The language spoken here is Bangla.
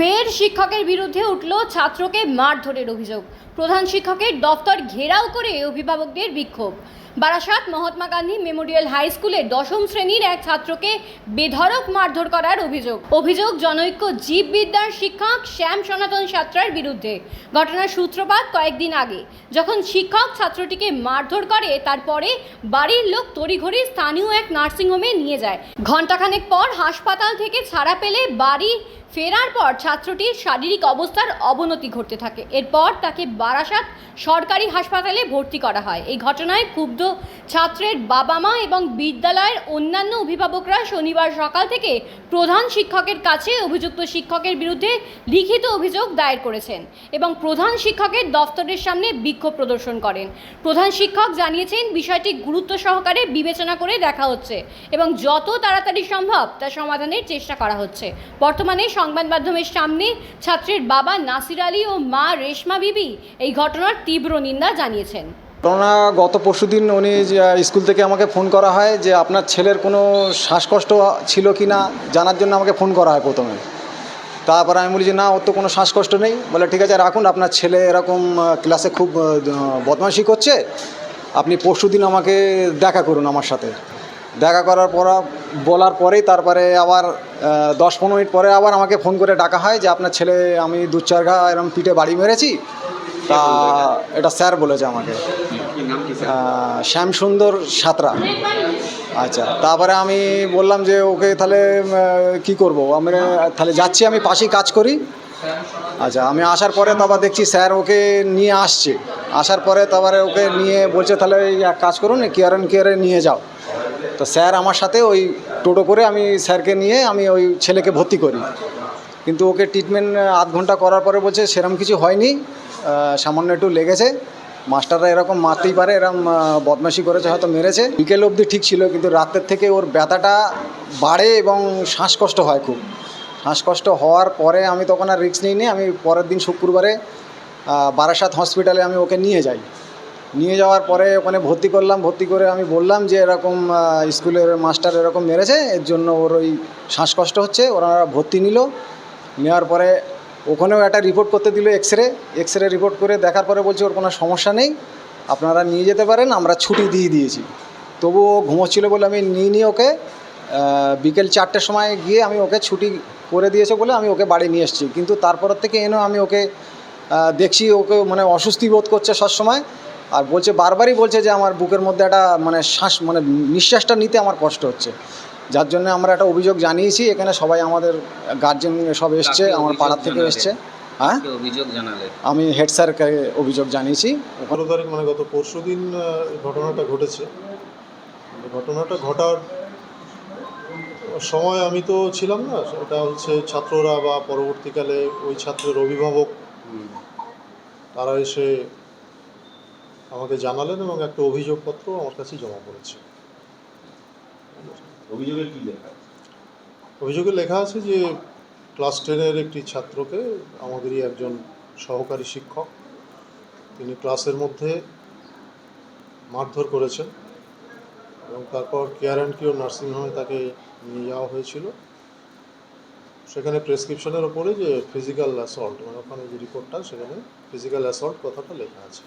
ফের শিক্ষকের বিরুদ্ধে উঠল ছাত্রকে মারধরের অভিযোগ। প্রধান শিক্ষকের দফতর ঘেরাও করে অভিভাবকদের বিক্ষোভ। বারাসাত মহাত্মা গান্ধী মেমোরিয়াল হাই স্কুলে দশম শ্রেণির এক ছাত্রকে বেধড়ক মারধর করার অভিযোগ। অভিযোগ জনৈক্য জীববিদ্যার শিক্ষক শ্যাম সনাতন সাত্রার বিরুদ্ধে। ঘটনার সূত্রপাত কয়েকদিন আগে। যখন শিক্ষক ছাত্রটিকে মারধর করে, তারপরে বাড়ির লোক তড়িঘড়ি স্থানীয় এক নার্সিংহোমে নিয়ে যায়। ঘণ্টাখানেক পর হাসপাতাল থেকে ছাড়া পেলে বাড়ি ফেরার পর ছাত্রটির শারীরিক অবস্থার অবনতি ঘটতে থাকে। এরপর তাকে বারাসাত সরকারি হাসপাতালে ভর্তি করা হয়। এই ঘটনায় ক্ষুব্ধ ছাত্রের বাবা মা এবং বিদ্যালয়ের অন্যান্য অভিভাবকরা শনিবার সকাল থেকে প্রধান শিক্ষকের কাছে অভিযুক্ত শিক্ষকের বিরুদ্ধে লিখিত অভিযোগ দায়ের করেছেন এবং প্রধান শিক্ষকের দফতরের সামনে বিক্ষোভ প্রদর্শন করেন। প্রধান শিক্ষক জানিয়েছেন, বিষয়টি গুরুত্ব সহকারে বিবেচনা করে দেখা হচ্ছে এবং যত তাড়াতাড়ি সম্ভব তা সমাধানের চেষ্টা করা হচ্ছে। বর্তমানে সংবাদ মাধ্যমের সামনে ছাত্রের বাবা নাসির আলী ও মা রেশমা বিবি এই ঘটনার তীব্র নিন্দা জানিয়েছেন। ঘটনা গত পরশুদিন উনি স্কুল থেকে আমাকে ফোন করা হয় যে, আপনার ছেলের কোনো শ্বাসকষ্ট ছিল কি না, জানার জন্য আমাকে ফোন করা হয় প্রথমে। তারপর আমি বলি যে, না, ওর তো কোনো শ্বাসকষ্ট নেই। বলে, ঠিক আছে, রাখুন, আপনার ছেলে এরকম ক্লাসে খুব বদমাশি করছে। আপনি পরশুদিন আমাকে দেখা করুন আমার সাথে। দেখা করার পর বলার পরেই তারপরে আবার দশ পনেরো মিনিট পরে আবার আমাকে ফোন করে ডাকা হয় যে, আপনার ছেলে, আমি দু চার ঘা এরকম পিঠে বাড়ি মেরেছি। তা এটা স্যার বলেছে আমাকে। শ্যামসুন্দর সাঁতরা। আচ্ছা তারপরে আমি বললাম যে, ওকে তাহলে কি করব? আমি তাহলে যাচ্ছি, আমি পাশেই কাজ করি। আচ্ছা আমি আসার পরে তারপর দেখছি স্যার ওকে নিয়ে আসছে। আসার পরে তারপরে ওকে নিয়ে বলছে, তাহলে এক কাজ করুন, কেয়ার অ্যান্ড কেয়ারে নিয়ে যাও। তো স্যার আমার সাথে ওই টোটো করে আমি স্যারকে নিয়ে আমি ওই ছেলেকে ভর্তি করি। কিন্তু ওকে ট্রিটমেন্ট আধ ঘণ্টা করার পরে বলছে সেরকম কিছু হয়নি সামান্য একটু লেগেছে। মাস্টাররা এরকম মারতেই পারে এরকম বদমাশি করেছে, হয়তো মেরেছে। বিকেল অবধি ঠিক ছিল, কিন্তু রাতের থেকে ওর ব্যথাটা বাড়ে এবং শ্বাসকষ্ট হয় খুব। শ্বাসকষ্ট হওয়ার পরে আমি তখন আর রিস্ক নিইনি, আমি পরের দিন শুক্রবারে বারাসাত হসপিটালে আমি ওকে নিয়ে যাই। নিয়ে যাওয়ার পরে ওখানে ভর্তি করলাম, ভর্তি করে আমি বললাম যে এরকম স্কুলের মাস্টার এরকম মেরেছে, এর জন্য ওর ওই শ্বাসকষ্ট হচ্ছে, ওরা ভর্তি নিল। নেওয়ার পরে ওখানেও একটা রিপোর্ট করতে দিল X ray X ray report করে দেখার পরে বলছে ওর কোনো সমস্যা নেই, আপনারা নিয়ে যেতে পারেন, আমরা ছুটি দিয়ে দিয়েছি। তবুও ঘুমোচ্ছিল বলে আমি নিয়ে নিয়ে ওকে বিকেল চারটের সময় গিয়ে আমি ওকে ছুটি করে দিয়েছে বলে আমি ওকে বাড়ি নিয়ে এসেছি। কিন্তু তারপর থেকে এনেও আমি ওকে দেখছি ওকে মানে অস্বস্তি বোধ করছে সবসময়। আর বলছে বারবারই বলছে যে আমার বুকের মধ্যে একটা মানে শ্বাস মানে নিঃশ্বাসটা নিতে আমার কষ্ট হচ্ছে। যার জন্য আমরা একটা অভিযোগ জানিয়েছি এখানে সবাই আমাদের গার্জেন সব এসছে আমার পাড়ার থেকে এসছে। হ্যাঁ? অভিযোগ জানালে? আমি হেড স্যারকে অভিযোগ জানিয়েছি। পনেরো তারিখ মানে গত পরশু দিন ঘটনাটা ঘটেছে। ঘটনাটা ঘটার সময় আমি তো ছিলাম না এটা হচ্ছে ছাত্ররা বা পরবর্তীকালে ওই ছাত্রের অভিভাবক তারা এসে আমাকে জানালেন এবং একটা অভিযোগপত্র আমার কাছে জমা পড়েছে। অভিযোগে কি লেখা অভিযোগে লেখা আছে যে ক্লাস টেনের একটি ছাত্রকে আমাদেরই একজন সহকারী শিক্ষক তিনি ক্লাসের মধ্যে মারধর করেছেন এবং তারপর কেয়ার অ্যান্ড কিওর নার্সিংহোমে তাকে নিয়ে যাওয়া হয়েছিল। সেখানে প্রেসক্রিপশনের ওপরে যে ফিজিক্যাল অ্যাসল্ট মানে ওখানে যে রিপোর্টটা সেখানে ফিজিক্যাল অ্যাসল্ট কথাটা লেখা আছে।